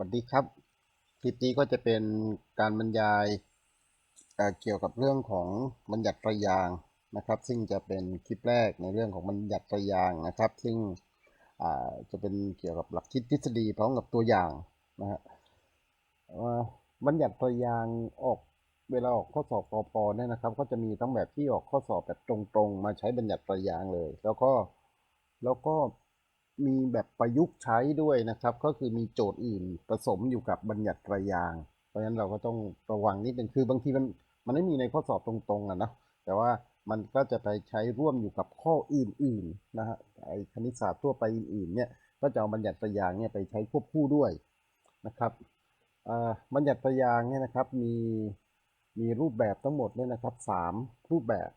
สวัสดีครับ คลิปนี้ก็จะเป็นการบรรยายเเกี่ยวกับเรื่องของบัญญัติตรยางนะครับ ซึ่งจะเป็นคลิปแรกในเรื่องของบัญญัติตรยางนะครับ ซึ่งจะเป็นเกี่ยวกับหลักคิดทฤษฎีพร้อมกับตัวอย่างนะฮะบัญญัติตรยางออกเวลาออกข้อสอบปปเนี่ยนะครับ ก็จะมีทั้งแบบที่ออกข้อสอบแบบตรงๆ มาใช้บัญญัติตรยางเลย แล้วก็แล้วก็ มีแบบประยุกต์ใช้ด้วยนะครับ ก็คือมีโจทย์อื่นผสมอยู่กับบัญญัติไตรยาง เพราะฉะนั้นเราก็ต้องระวังนิดนึงคือบางทีมันมันไม่มีในข้อสอบตรงๆอะนะแต่ว่ามันก็จะไปใช้ร่วมอยู่กับข้ออื่นๆนะฮะไอคณิตศาสตร์ทั่วไปอื่นๆเนี่ยก็จะเอาบัญญัติไตรยางเนี่ยไปใช้ควบคู่ด้วยนะครับอ่อบัญญัติไตรยางเนี่ยนะครับมีมีรูปแบบทั้งหมดเนี่ยนะครับสามรูปแบบ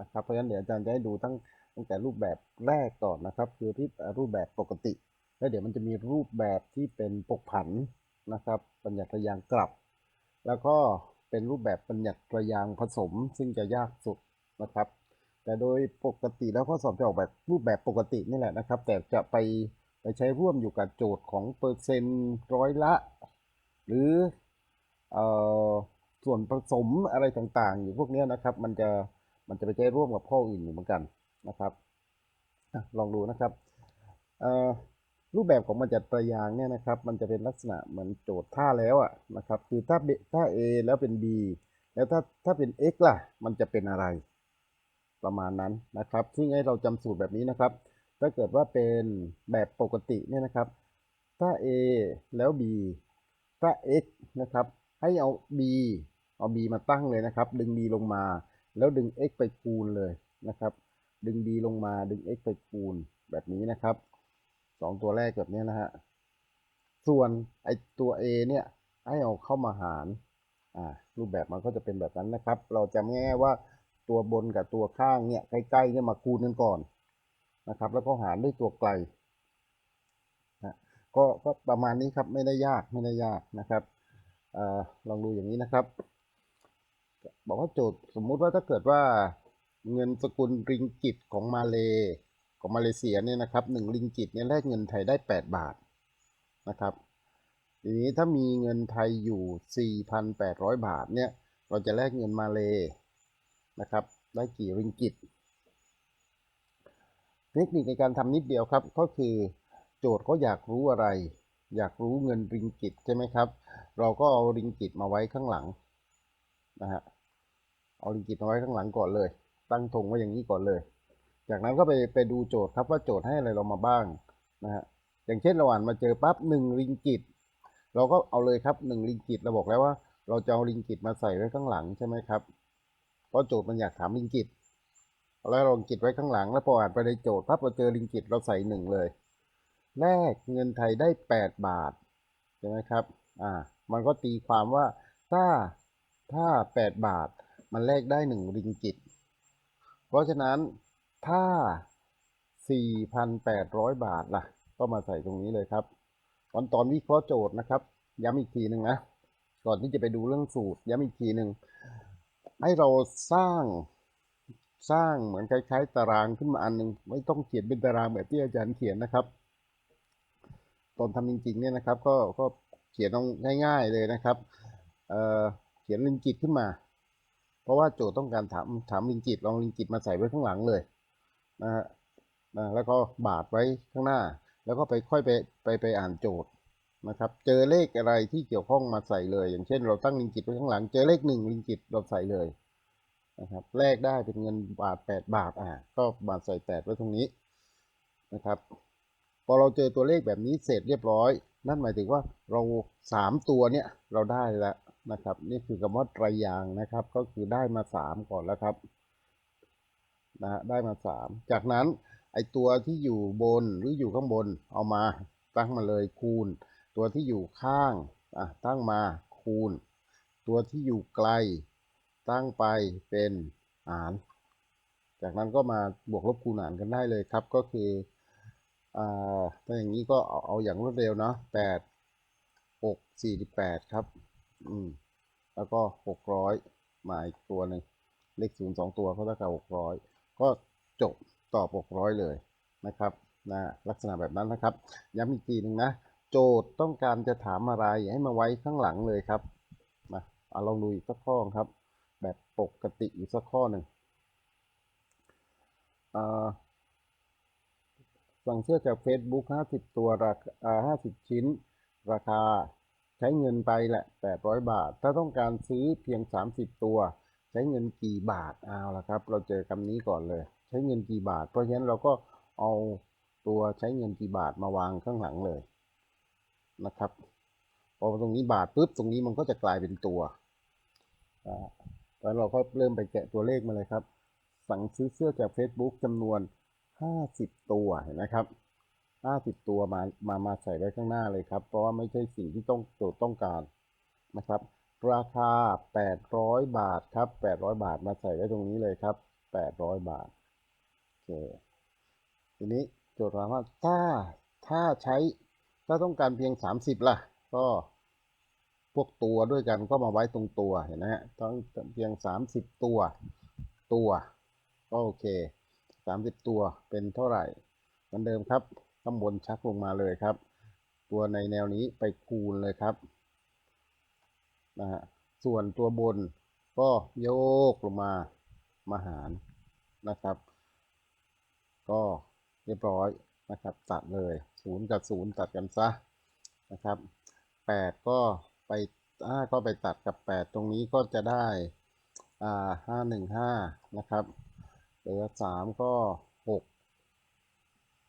นะครับเพราะฉะนั้นเดี๋ยวอาจารย์จะให้ดูตั้ง ตั้งแต่รูปแบบแรกก่อนนะครับ คือที่รูปแบบปกติ แล้วเดี๋ยวมันจะมีรูปแบบที่เป็นปกผันนะครับบัญญัติระยางกลับ แล้วก็เป็นรูปแบบบัญญัติระยางผสม ซึ่งจะยากสุดนะครับ แต่โดยปกติแล้วข้อสอบจะออกแบบรูปแบบปกตินี่แหละนะครับ แต่จะไปไปใช้ร่วมอยู่กับโจทย์ของเปอร์เซ็นต์ร้อยละ หรือเออส่วนผสมอะไรต่างๆ อยู่พวกนี้นะครับ มันจะมันจะไปใช้ร่วมกับข้ออื่นอยู่เหมือนกัน นะครับอลองดูนะครับรูปแบบของบัญญัติไตรยางเนี่ยนะครับ มันจะเป็นลักษณะเหมือนโจทย์ท่าแล้วอะนะครับ คือถ้าถ้า A แล้วเป็น B แล้วถ้าถ้าเป็น x ล่ะ มันจะเป็นอะไรประมาณนั้นนะครับ ซึ่งให้เราจำสูตรแบบนี้นะครับ ถ้าเกิดว่าเป็นแบบปกติเนี่ยนะครับ ถ้า a แล้ว b ถ้า x นะครับ ให้เอา b เอา b มาตั้งเลยนะครับ ดึง b ลงมา แล้วดึง x ไปคูณเลยนะครับ ดึง b ลงมาดึง x ไปคูณแบบนี้นะครับสองตัวแรกแบบนี้นะฮะ ส่วนไอตัว a เนี่ยให้เอาเข้ามาหารอ่ารูปแบบมันก็จะเป็นแบบนั้นนะครับ เราจำง่ายๆว่าตัวบนกับตัวข้างเนี่ยใกล้ๆเนี่ยมาคูณกันก่อนนะครับ แล้วก็หารด้วยตัวไกลนะก็ก็ประมาณนี้ครับไม่ได้ยากไม่ได้ยากนะครับอ่อลองดูอย่างนี้นะครับ บอกว่าโจทย์สมมุติว่าถ้าเกิดว่า เงินสกุลริงกิตของมาเลของมาเลเซียเนี่ยนะครับหนึ่งริงกิตเนี่ยแลกเงินไทยได้ 8 บาทนะครับทีนี้ถ้ามีเงินไทยอยู่ 4,800 บาทเนี่ยเราจะแลกเงินมาเลนะครับได้กี่ริงกิตเทคนิคในการทำนิดเดียวครับก็คือโจทย์เขาอยากรู้อะไร อยากรู้เงินริงกิตใช่ไหมครับ เราก็เอาริงกิตมาไว้ข้างหลังนะฮะเอาริงกิตมาไว้ข้างหลังก่อนเลย ตั้งธงไว้อย่างนี้ก่อนเลย จากนั้นก็ไปไปดูโจทย์ครับว่าโจทย์ให้อะไรเรามาบ้างนะฮะอย่างเช่นเราอ่านมาเจอปั๊บหนึ่งริงกิตเราก็เอาเลยครับหนึ่งริงกิตเราบอกแล้วว่า เราจะเอาริงกิตมาใส่ไว้ข้างหลังใช่ไหมครับเพราะโจทย์มันอยากถามริงกิตแล้วเราลิงกิตไว้ข้างหลัง แล้วพออ่านไปในโจทย์ปั๊บเราเจอลิงกิตเราใส่หนึ่งเลยแลกเงินไทยได้ 8 บาทใช่ไหมครับอ่ามันก็ตีความว่าถ้าถ้า 8 บาท มันแลกได้ 1 ริงกิต ราะฉะนั้นถ้า 4,800 บาทล่ะ ก็มาใส่ตรงนี้เลยครับตอนตอนวิเคราะห์โจทย์นะครับ ย้ำอีกทีหนึ่งนะ ก่อนที่จะไปดูเรื่องสูตร ย้ำอีกทีหนึ่งให้เราสร้างสร้างเหมือนคล้าย ๆ ตารางขึ้นมาอันหนึง ไม่ต้องเขียนเป็นตารางแบบที่อาจารย์เขียนนะครับ ตอนทำจริงๆเนี่ยนะครับ ก็ก็เขียนง่ายๆเลยนะครับเเขียนลิงกิตขึ้นมา เพราะว่าโจทย์ต้องการถามถามลิงกิตลองลิงกิตมาใส่ไว้ข้างหลังเลยนะฮะนะแล้วก็บาดไว้ข้างหน้า แล้วก็ไปค่อยไปไปไปอ่านโจทย์นะครับ เจอเลขอะไรที่เกี่ยวข้องมาใส่เลย อย่างเช่น เราตั้งลิงกิตไว้ข้างหลัง เจอเลขหนึ่งลิงกิตเราใส่เลยนะครับแลกได้เป็นเงินบาท 8 บาทอ่าก็บาทใส่8ไว้ตรงนี้นะครับ พอเราเจอตัวเลขแบบนี้เสร็จเรียบร้อย นั่นหมายถึงว่าเรา 3 ตัวเนี่ยเราได้แล้ว นะครับ นี่คือคำว่าไตรยางนะครับ ก็คือได้มา3ก่อนแล้วครับนะได้มา3จากนั้นไอตัวที่อยู่บนหรืออยู่ข้างบนเอามาตั้งมาเลยคูณ ตัวที่อยู่ข้างอะตั้งมาคูณ ตัวที่อยู่ไกล ตั้งไปเป็นหาร จากนั้นก็มาบวกลบคูณหารกันได้เลยครับ ก็คืออ่าถ้าอย่างนี้ก็เอาเอาอย่างรวดเร็วเนาะแปดหกสี่สิบแปดครับ อืม แล้วก็หกร้อยมาอีกตัวหนึ่งเลขศูนย์สองตัวเขาเท่ากับหกร้อยก็จบตอบหกร้อยเลยนะครับนะลักษณะแบบนั้นนะครับ ย้ำอีกทีหนึ่งนะ โจทย์ต้องการจะถามอะไรให้มาไว้ข้างหลังเลยครับมาเอาลองดูอีกสักข้อครับ แบบปกติอีกสักข้อหนึ่งอ่าสั่งเสื้อจาก Facebook 50 ตัวราคา50 ชิ้น ราคา ใช้เงินไปแหละ 800 บาท ถ้าต้องการซื้อเพียง 30 ตัว ใช้เงินกี่บาทเอาละครับ เราเจอคำนี้ก่อนเลย ใช้เงินกี่บาท เพราะฉะนั้นเราก็เอาตัวใช้เงินกี่บาทมาวางข้างหลังเลยนะครับพอตรงนี้บาทปุ๊บตรงนี้มันก็จะกลายเป็นตัวอ่าแล้วเราก็เริ่มไปแกะตัวเลขมาเลยครับ สั่งซื้อเสื้อจาก Facebook จำนวน 50 ตัวเห็นไหมครับ 50 ตัวมามามาใส่ไว้ข้างหน้าเลยครับ เพราะว่าไม่ใช่สิ่งที่ต้องโจทย์ต้องการนะครับ ราคา 800 บาทครับ 800 บาทมาใส่ไว้ตรงนี้เลยครับ 800 บาทโอเคทีนี้โจทย์ถามว่าถ้าถ้าใช้ถ้าต้องการเพียง 30 ล่ะ ก็พวกตัวด้วยกันก็มาไว้ตรงตัวเห็นไหมฮะต้องเพียง 30 ตัวตัวก็โอเค 30 ตัวเป็นเท่าไหร่เหมือนเดิมครับ ข้างบนชักลงมาเลยครับ ตัวในแนวนี้ไปคูณเลยครับนะฮะส่วนตัวบนก็โยกลงมามาหารนะครับ ก็เรียบร้อยนะครับตัดเลยศูนย์กับศูนย์ตัดกันซะนะครับแปดก็ไปห้าก็ไปตัดกับแปดตรงนี้ก็จะได้อ่าห้าหนึ่งห้านะครับเหลือสามก็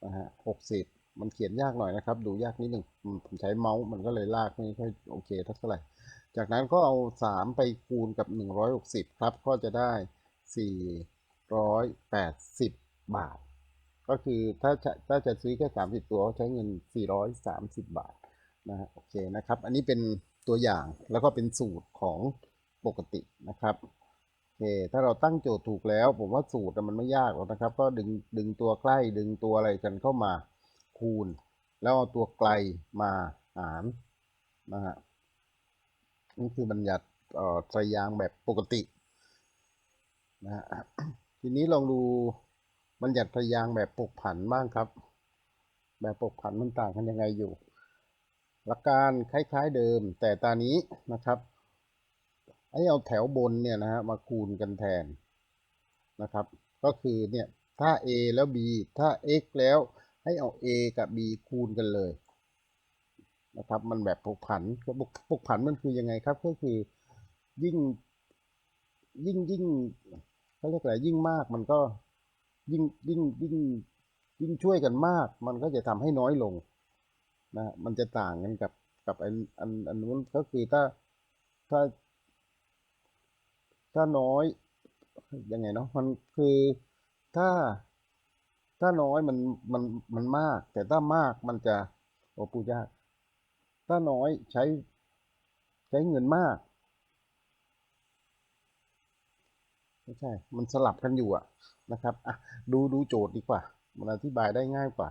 นะฮะหกสิบมันเขียนยากหน่อยนะครับ ดูยากนิดหนึ่งผมใช้เมาส์มันก็เลยลากไม่ค่อยโอเคเท่าไหร่ จากนั้นก็เอาสามไปคูณกับหนึ่งร้อยหกสิบครับ ก็จะได้สี่ร้อยแปดสิบบาท ก็คือถ้าจะถ้าจะซื้อแค่สามสิบตัวใช้เงินสี่ร้อยสามสิบบาทนะฮะโอเคนะครับ อันนี้เป็นตัวอย่างแล้วก็เป็นสูตรของปกตินะครับ เค ถ้าเราตั้งโจทย์ถูกแล้ว ผมว่าสูตรมันไม่ยากหรอกนะครับ ก็ดึงดึงตัวใกล้ดึงตัวอะไรกันเข้ามาคูณ แล้วเอาตัวไกลมาหารนะฮะนี่คือบัญญัติเอ่อไตรยางแบบปกตินะฮะทีนี้ลองดูบัญญัติไตรยางแบบปกผันบ้างครับ แบบปกผันมันต่างกันยังไงอยู่ หลักการคล้ายๆเดิม แต่ตอนนี้นะครับ ให้เอาแถวบนเนี่ยนะฮะมาคูณกันแทนนะครับ ก็คือเนี่ยถ้า a แล้ว b ถ้า x แล้วให้เอา a กับ b คูณกันเลยนะครับ มันแบบปกผันปกปกผันมันคือยังไงครับ ก็คือยิ่งยิ่งยิ่งเขาเรียกอะไรยิ่งมากมันก็ยิ่งยิ่งยิ่งยิ่งช่วยกันมาก มันก็จะทำให้น้อยลงนะมันจะต่างกันกับกับอันอันอันนู้นก็คือถ้าถ้า ถ้าน้อยยังไงเนาะมันคือถ้าถ้าน้อยมันมันมันมาก แต่ถ้ามากมันจะโอ้ปูยากถ้าน้อยใช้ใช้เงินมากไม่ใช่ มันสลับกันอยู่อะนะครับอะดูดูโจทย์ดีกว่า มันอธิบายได้ง่ายกว่า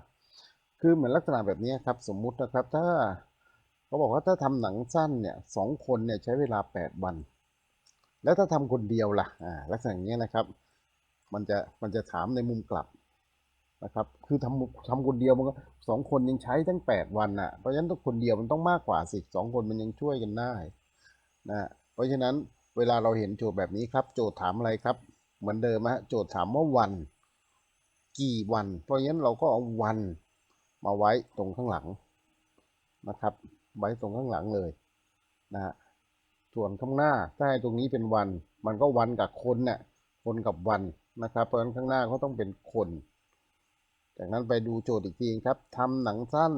คือเหมือนลักษณะแบบนี้ครับ สมมุตินะครับ ถ้าเขาบอกว่าถ้าทำหนังสั้นเนี่ยสองคนเนี่ยใช้เวลาแปดวัน แล้วถ้าทำคนเดียวล่ะอ่าลักษณะอย่างนี้ยนะครับ มันจะมันจะถามในมุมกลับนะครับ คือทำทำคนเดียวมันก็สองคนยังใช้ตั้งแปดวันน่ะ เพราะฉะนั้นต้องคนเดียวมันต้องมากกว่าสิสองคนมันยังช่วยกันได้นะเพราะฉะนั้นเวลาเราเห็นโจทย์แบบนี้ครับ โจทย์ถามอะไรครับ เหมือนเดิมฮะโจทย์ถามว่าวัน กี่วัน เพราะฉะนั้นเราก็เอาวันมาไว้ตรงข้างหลังนะครับ ไว้ตรงข้างหลังเลยนะฮะ ส่วนข้างหน้าถ้าให้ตรงนี้เป็นวัน มันก็วันกับคนเนี่ยคนกับวันนะครับ เพราะฉะนั้นข้างหน้าเขาต้องเป็นคน จากนั้นไปดูโจทย์อีกทีครับทำหนังสั้น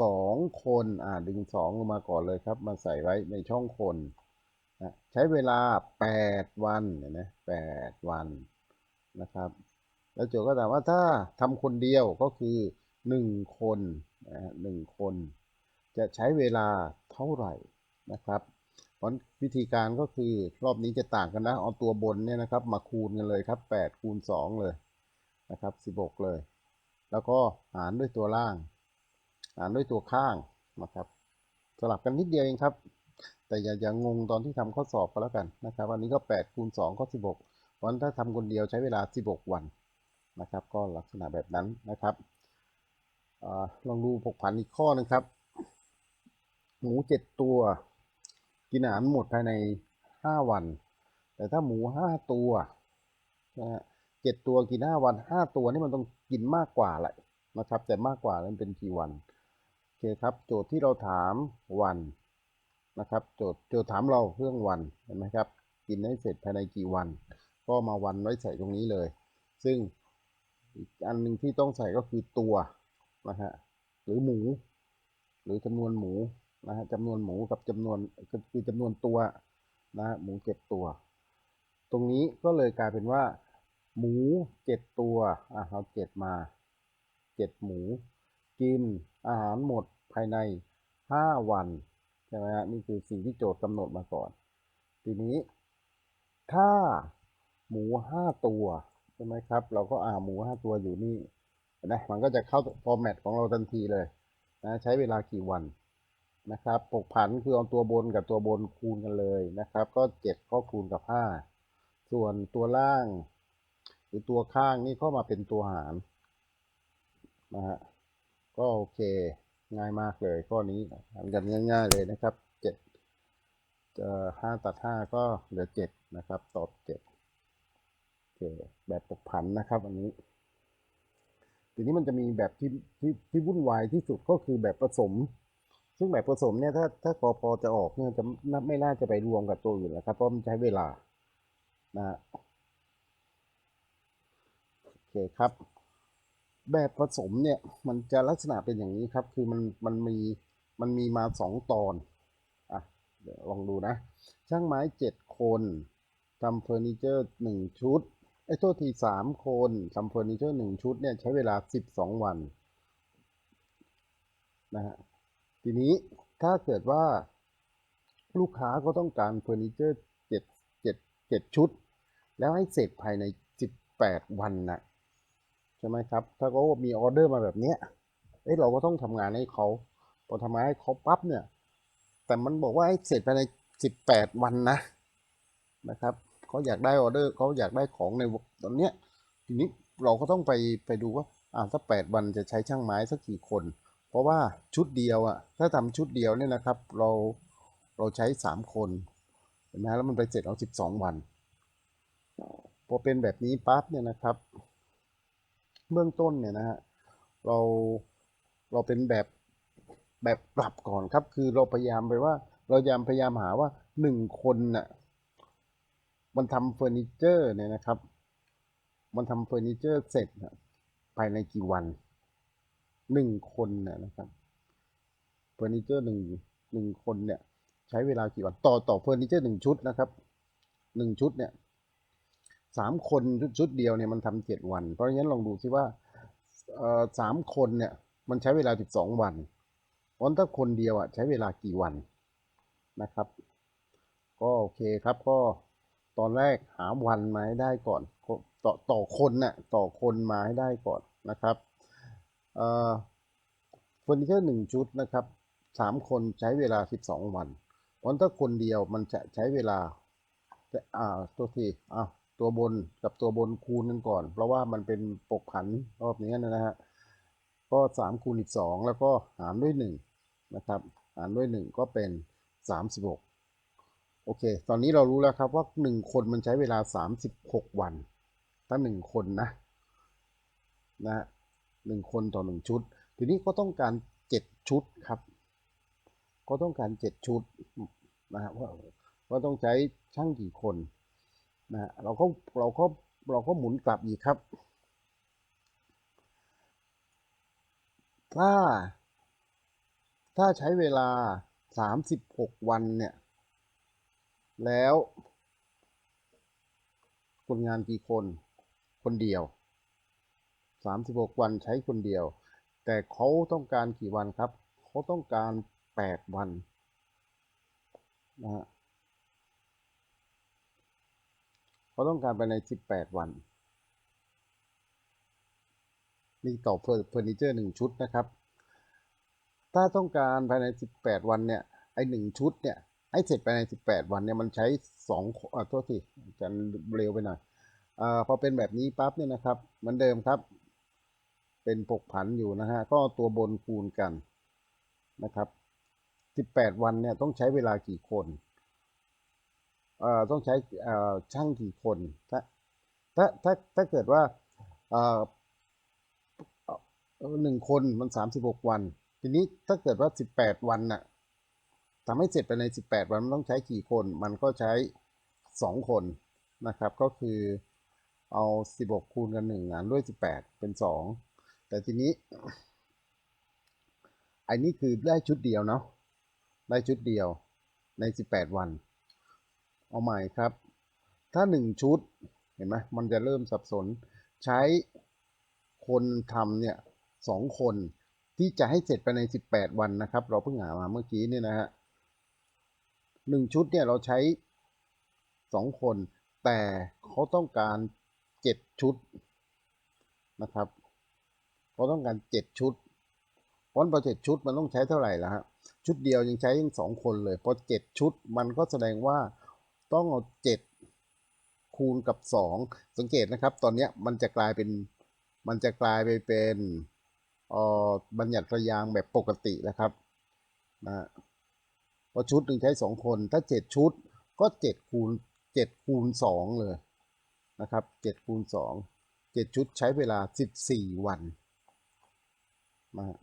สองคนอ่าดึงสองลงมาก่อนเลยครับ มาใส่ไว้ในช่องคนนะใช้เวลาแปดวันเห็นไหมแปดวันนะครับ แล้วโจทย์ก็ถามว่าถ้าทำคนเดียวก็คือหนึ่งคนนะหนึ่งคน จะใช้เวลาเท่าไหร่นะครับ ราะวิธีการก็คือรอบนี้จะต่างกันนะ เอาตัวบนเนี่ยนะครับ มาคูณกันเลยครับ8คูณ2เลยนะครับ16 เลย แล้วก็หารด้วยตัวล่าง หารด้วยตัวข้างนะครับสลับกันนิดเดียวเองครับ แต่อย่าอย่างงงตอนที่ทำข้อสอบก็แล้วกันนะครับอันนี้ก็8คูณ2ก็16เพราะฉะนั้นถ้าทำคนเดียวใช้เวลา 16 วันนะครับ ก็ลักษณะแบบนั้นนะครับอลองดูผกผันอีกข้อหนึงครับ หมูเจ็ดตัว กินอาหารหมดภายในห้าวัน แต่ถ้าหมูห้าตัวนะฮะเจ็ดตัวกินห้าวันห้าตัวนี่มันต้องกินมากกว่าแหละนะครับ แต่มากกว่านั้นเป็นกี่วันโอเคครับ โจทย์ที่เราถามวันนะครับ โจทย์โจทย์ถามเราเรื่องวันเห็นไหมครับ กินให้เสร็จภายในกี่วัน ก็มาวันไว้ใส่ตรงนี้เลย ซึ่งอีกอันหนึ่งที่ต้องใส่ก็คือตัวนะฮะหรือหมู หรือจำนวนหมู นะฮะจำนวนหมูกับจำนวนคือจำนวนตัวนะหมูเจ็ดตัว ตรงนี้ก็เลยกลายเป็นว่า หมูเจ็ดตัวอะเราเจ็ดมาเจ็ดหมู กินอาหารหมดภายในห้าวันใช่ไหมฮะนี่คือสิ่งที่โจทย์กำหนดมาก่อน ทีนี้ถ้าหมูห้าตัวใช่ไหมครับ เราก็อ่าหมูห้าตัวอยู่นี่นะมันก็จะเข้าฟอร์แมตของเราทันทีเลยนะใช้เวลากี่วัน นะครับปกผันคือเอาตัวบนกับตัวบนคูณกันเลยนะครับ ก็เจ็ดก็คูณกับห้าส่วนตัวล่าง หรือตัวข้างนี่เข้ามาเป็นตัวหารนะฮะก็โอเคง่ายมากเลยข้อนี้ทำกันง่าย ๆ เลยนะครับเจ็ดจะห้าตัดห้าก็เหลือเจ็ดนะครับ ตอบเจ็ดโอเคแบบปกผันนะครับอันนี้ทีนี้มันจะมีแบบที่ที่ที่วุ่นวายที่สุดก็คือแบบผสม ซึ่งแบบผสมเนี่ยถ้าถ้ากพอจะออกเนี่ยจะน่ไม่น่าจะไปรวมกับตัวอื่นแล้วครับเพราะมันใช้เวลานะฮะโอเคครับ แบบผสมเนี่ยมันจะลักษณะเป็นอย่างนี้ครับ คือมันมันมีมันมีมาสองตอนอะเดี๋ยวลองดูนะ ช่างไม้เจ็ดคนทำเฟอร์นิเจอร์หนึ่งชุดไอ้โทษทีสามคนทำเฟอร์นิเจอร์หนึ่งชุดเนี่ยใช้เวลาสิบสองวันนะฮะ ทีนี้ถ้าเกิดว่าลูกค้าก็ต้องการเฟอร์นิเจอร์เจ็ดเจ็ดเจ็ดชุด แล้วให้เสร็จภายในสิบแปดวันนะใช่ไหมครับ ถ้าเขามีออเดอร์มาแบบเนี้ยเอ้เราก็ต้องทำงานให้เขาพอทำงานให้เขาปั๊บเนี่ย แต่มันบอกว่าให้เสร็จภายในสิบแปดวันนะนะครับเขาอยากได้ออเดอร์เขาอยากได้ของในตอนเนี้ยทีนี้เราก็ต้องไปไปดูว่าอ่าถ้าแปดวันจะใช้ช่างไม้สักกี่คน เพราะว่าชุดเดียวอะถ้าทำชุดเดียวเนี่ยนะครับ เราเราใช้สามคนเห็นไหมแล้วมันไปเสร็จเอาสิบสองวันพอเป็นแบบนี้ปั๊บเนี่ยนะครับ เบื้องต้นเนี่ยนะฮะเราเราเป็นแบบแบบปรับก่อนครับ คือเราพยายามไปว่า เราพยายามพยายามหาว่าหนึ่งคนน่ะมันทำเฟอร์นิเจอร์เนี่ยนะครับ มันทำเฟอร์นิเจอร์เสร็จภายในกี่วัน หนึ่งคนน่ะนะครับเฟอร์นิเจอร์หนึ่งหนึ่งคนเนี่ย ใช้เวลากี่วันต่อต่อเฟอร์นิเจอร์หนึ่งชุดนะครับหนึ่งชุดเนี่ยสามคนชุดชุดเดียวเนี่ยมันทำเจ็ดวัน เพราะฉะนั้นลองดูซิว่าเออสามคนเนี่ยมันใช้เวลาสิบสองวันเพราะถ้าคนเดียวอะใช้เวลากี่วันนะครับ ก็โอเคครับก็ตอนแรกหาวันมาให้ได้ก่อน ต่อต่อคนน่ะต่อคนมาให้ได้ก่อนนะครับ เฟอร์นิเจอร์หนึ่งชุดนะครับสามคนใช้เวลาสิบสองวันเพราะถ้าคนเดียวมันจะใช้เวลาแต่อ่าตัวทีอ่าตัวบนกับตัวบนคูณกันก่อน เพราะว่ามันเป็นปกผันรอบนี้นะฮะก็สามคูณอีกสองแล้วก็หารด้วยหนึ่งนะครับ หารด้วยหนึ่งก็เป็นสามสิบหกโอเค ตอนนี้เรารู้แล้วครับว่าหนึ่งคนมันใช้เวลาสามสิบหกวัน ถ้าหนึ่งคนนะนะ ฮะหนึ่งคนต่อหนึ่งชุด ทีนี้ก็ต้องการเจ็ดชุดครับ ก็ต้องการเจ็ดชุดนะฮะว่าว่าต้องใช้ช่างกี่คนนะฮะเราก็เราก็เราก็หมุนกลับอีกครับ ถ้า ถ้าใช้เวลาสามสิบหกวันเนี่ย แล้วคนงานกี่คน คนเดียว สามสิบหกวันใช้คนเดียว แต่เขาต้องการกี่วันครับ เขาต้องการแปดวันนะฮะเขาต้องการภายในสิบแปดวัน นี่ต่อเฟอร์นิเจอร์หนึ่งชุดนะครับ ถ้าต้องการภายในสิบแปดวันเนี่ย ไอหนึ่งชุดเนี่ยให้เสร็จภายในสิบแปดวันเนี่ย มันใช้สองอ่าโทษทีจะเร็วไปหน่อยอ่าพอเป็นแบบนี้ปั๊บเนี่ยนะครับ เหมือนเดิมครับ เป็นปกผันอยู่นะฮะ ก็ตัวบนคูณกันนะครับสิบแปดวันเนี่ยต้องใช้เวลากี่คนเอ่อต้องใช้เอ่อช่างกี่คน ถ้าถ้าถ้าถ้าเกิดว่าเอ่อหนึ่งคนมันสามสิบหกวัน ทีนี้ถ้าเกิดว่าสิบแปดวันน่ะทำให้เสร็จภายในสิบแปดวันมันต้องใช้กี่คน มันก็ใช้สองคนนะครับ ก็คือเอาสิบหกคูณกันหนึ่งหารด้วยสิบแปดเป็นสอง แต่ทีนี้ อันนี้คือได้ชุดเดียวเนาะได้ชุดเดียวใน 18 วัน เอาใหม่ครับ ถ้า 1 ชุดเห็นไหมมันจะเริ่มสับสนใช้คนทำเนี่ยสองคนที่จะให้เสร็จภายใน 18 วันนะครับ เราเพิ่งหามาเมื่อกี้เนี่ยนะฮะหนึ่งชุดเนี่ยเราใช้ 2 คน แต่เขาต้องการ 7 ชุดนะครับ เขาต้องการ7ชุดเพราะพอเจ็ดชุดมันต้องใช้เท่าไหร่ละฮะชุดเดียวยังใช้ยังสองคนเลยพอเจ็ดชุดมันก็แสดงว่าต้องเอาเจ็ดคูณกับสองสังเกตนะครับ ตอนเนี้ยมันจะกลายเป็นมันจะกลายไปเป็นเอ่อบัญญัติระยางแบบปกติแล้วครับนะฮะพอชุดหนึ่งใช้สองคน ถ้าเจ็ดชุดก็เจ็ดคูณเจ็ดคูณสองเลยนะครับเจ็ดคูณสองเจ็ดชุดใช้เวลาสิบสี่วัน นะฮะ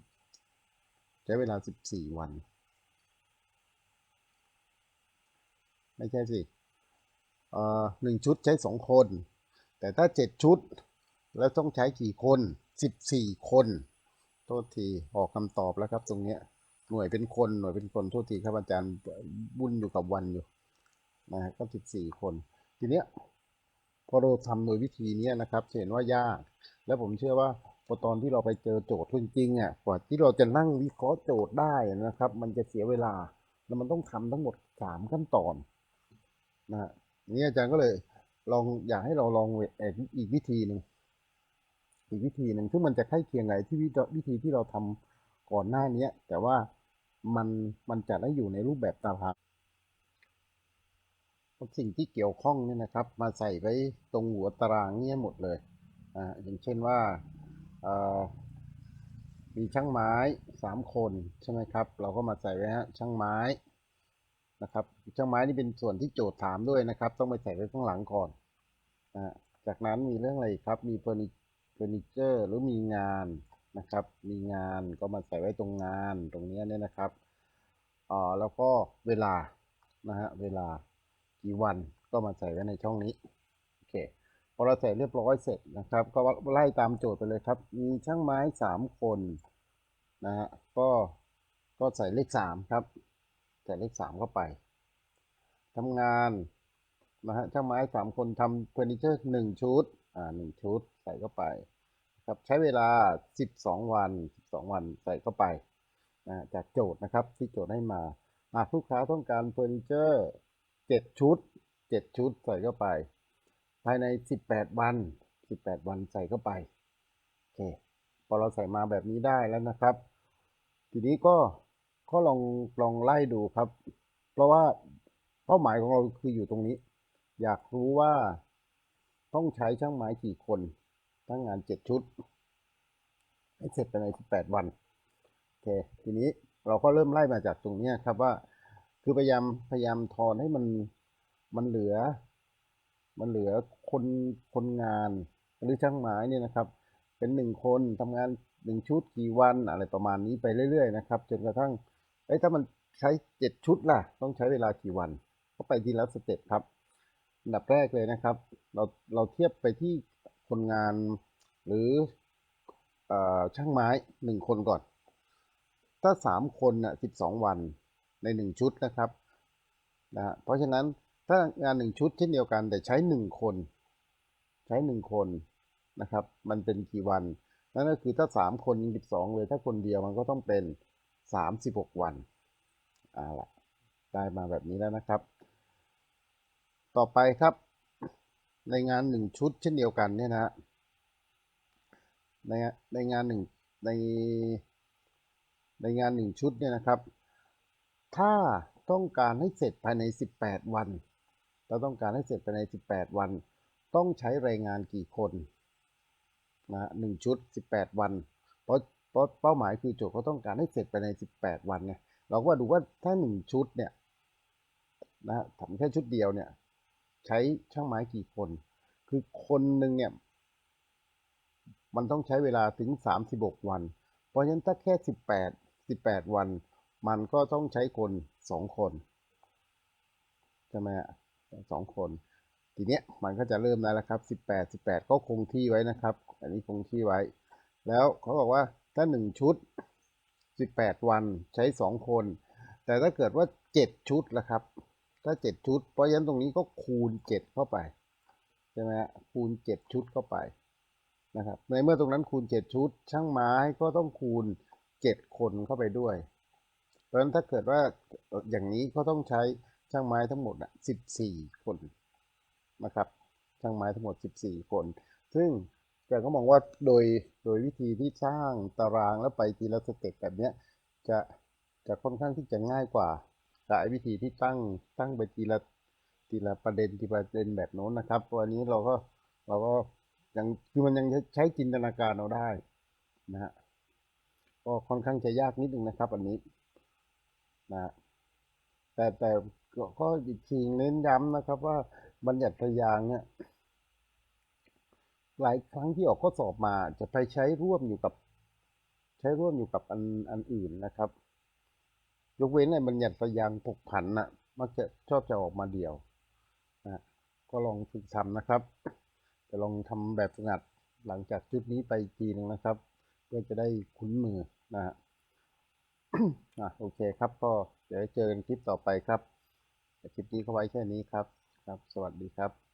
ใช้เวลา 14 วัน ไม่ใช่สิเอ่อหนึ่งชุดใช้ 2 คน แต่ถ้า 7 ชุด แล้วต้องใช้กี่คน 14 คน โทษที ออกคำตอบแล้วครับตรงเนี้ย หน่วยเป็นคน หน่วยเป็นคน โทษทีครับอาจารย์บุญอยู่กับวันอยู่นะฮะก็ 14 คน ทีเนี้ยพอเราทำโดยวิธีเนี้ยนะครับเห็นว่ายาก และผมเชื่อว่า พอตอนที่เราไปเจอโจทย์จริงๆอะกว่าที่เราจะนั่งวิเคราะห์โจทย์ได้นะครับ มันจะเสียเวลาแล้วมันต้องทำทั้งหมดสามขั้นตอนนะฮะนี่อาจารย์ก็เลยลองอยากให้เราลองเอ่ออีกวิธีหนึ่งอีกวิธีหนึ่งซึ่งมันจะใกล้เคียงกับที่วิธีวิธีที่เราทำก่อนหน้าเนี้ย แต่ว่ามันมันจะได้อยู่ในรูปแบบตารางสิ่งที่เกี่ยวข้องเนี่ยนะครับ มาใส่ไว้ตรงหัวตารางเนี่ยหมดเลยอ่าอย่างเช่นว่า มีช่างไม้สามคนใช่ไหมครับ เราก็มาใส่ไว้ฮะช่างไม้นะครับ ช่างไม้นี่เป็นส่วนที่โจทย์ถามด้วยนะครับ ต้องไปใส่ไว้ข้างหลังก่อนอ่าจากนั้นมีเรื่องอะไรครับ มีเฟอร์นิเจอร์หรือมีงานนะครับ มีงานก็มาใส่ไว้ตรงงานตรงนี้เนี่ยนะครับอ่าแล้วก็เวลานะฮะเวลากี่วันก็มาใส่ไว้ในช่องนี้ อเราใส่เรียบร้อยเสร็จนะครับ ก็ไล่ตามโจทย์ไปเลยครับ มีช่างไม้สามคนนะฮะก็ก็ใส่เลขสามครับใส่เลขสามเข้าไปทำงานนะฮะช่างไม้สามคนทำเฟอร์นิเจอร์หนึ่งชุดอ่าหนึ่งชุดใส่เข้าไปครับใช้เวลา 12 วัน 12 วันใส่เข้าไปนะจากโจทย์นะครับที่โจทย์ให้มาอะลูกค้าต้องการเฟอร์นิเจอร์เจ็ดชุดเจ็ดชุดใส่เข้าไป ภายในสิบแปดวันสิบแปดวันใส่เข้าไปโอเคพอเราใส่มาแบบนี้ได้แล้วนะครับ ทีนี้ก็ก็ลองลองไล่ดูครับ เพราะว่าเป้าหมายของเราคืออยู่ตรงนี้ อยากรู้ว่าต้องใช้ช่างไม้กี่คนทั้งงานเจ็ดชุดให้เสร็จภายในสิบแปดวันโอเคทีนี้เราก็เริ่มไล่มาจากตรงนี้ครับว่า คือพยายามพยายามทอนให้มันมันเหลือ มันเหลือคนคนงานหรือช่างไม้เนี่ยนะครับ เป็นหนึ่งคนทำงานหนึ่งชุดกี่วันอะไรประมาณนี้ไปเรื่อยๆนะครับ จนกระทั่งเอ้ถ้ามันใช้เจ็ดชุดล่ะ ต้องใช้เวลากี่วัน ก็ไปทีละสเต็ปครับอันดับแรกเลยนะครับ เราเราเทียบไปที่คนงานหรืออช่างไม้หนึ่งคนก่อน ถ้าสามคนน่ะสิบสองวันในหนึ่งชุดนะครับนะเพราะฉะนั้น ถ้างานหนึ่งชุดเช่นเดียวกัน แต่ใช้หนึ่งคน ใช้หนึ่งคนนะครับ มันเป็นกี่วัน นั่นก็คือถ้าสามคนสิบสองเลย ถ้าคนเดียวมันก็ต้องเป็นสามสิบหกวันอ่าละได้มาแบบนี้แล้วนะครับ ต่อไปครับ ในงานหนึ่งชุดเช่นเดียวกันเนี่ยนะฮะในในงานหนึ่งในในงานหนึ่งชุดเนี่ยนะครับ ถ้าต้องการให้เสร็จภายใน 18 วัน เราต้องการให้เสร็จภายใน 18 วัน ต้องใช้แรงงานกี่คนนะหนึ่งชุด 18 วัน เพราะเพราะเป้าหมายคือโจทย์เขาต้องการให้เสร็จภายใน 18 วันไงเราก็มาดูว่าถ้าหนึ่งชุดเนี่ยนะทำแค่ชุดเดียวเนี่ยใช้ช่างไม้กี่คน คือคนหนึ่งเนี่ยมันต้องใช้เวลาถึงสามสิบกวัน เพราะฉะนั้นถ้าแค่สิบแปดสิบแปดวัน มันก็ต้องใช้คนสองคน ใช่ไหมฮะ สองคน ทีเนี้ยมันก็จะเริ่มแล้วละครับสิบแปดสิบแปดก็คงที่ไว้นะครับ อันนี้คงที่ไว้ แล้วเขาบอกว่าถ้าหนึ่งชุดสิบแปดวันใช้สองคน แต่ถ้าเกิดว่าเจ็ดชุดละครับ ถ้าเจ็ดชุด เพราะฉะนั้นตรงนี้ก็คูณเจ็ดเข้าไปใช่ไหมฮะคูณเจ็ดชุดเข้าไปนะครับในเมื่อตรงนั้นคูณเจ็ดชุด ช่างไม้ก็ต้องคูณเจ็ดคนเข้าไปด้วย เพราะฉะนั้นถ้าเกิดว่าอย่างนี้ก็ต้องใช้ ช่างไม้ทั้งหมดอะสิบสี่คนนะครับ ช่างไม้ทั้งหมด 14 คน ซึ่งแกก็มองว่าโดยโดยวิธีที่สร้างตารางแล้วไปทีละสเต็ปแบบเนี้ยจะจะค่อนข้างที่จะง่ายกว่ากับไอ้วิธีที่ตั้งตั้งไปทีละทีละประเด็นทีละประเด็นแบบโน้นนะครับวันนี้เราก็เราก็ยังคือมันยังใช้จินตนาการเราได้นะฮะก็ค่อนข้างจะยากนิดนึงนะครับ อันนี้นะฮะแต่แต่ ก็ก็อีกทีเน้นย้ำนะครับ ว่าบัญญัติพยางค์เนี่ยหลายครั้งที่ออกข้อสอบมาจะไปใช้ร่วมอยู่กับ ใช้ร่วมอยู่กับอันอันอื่นนะครับ ยกเว้นในบัญญัติพยางค์ผกผันน่ะ มักจะชอบจะออกมาเดี่ยวนะก็ลองฝึกทำนะครับจะลองทำแบบฝึกหัดหลังจากชุดนี้ไปอีกทีนึงนะครับ เพื่อจะได้คุ้นมือนะฮะอะโอเคครับ ก็เดี๋ยวเจอกันคลิปต่อไปครับ คลิปนี้ก็ไว้แค่นี้ครับ ครับ สวัสดีครับ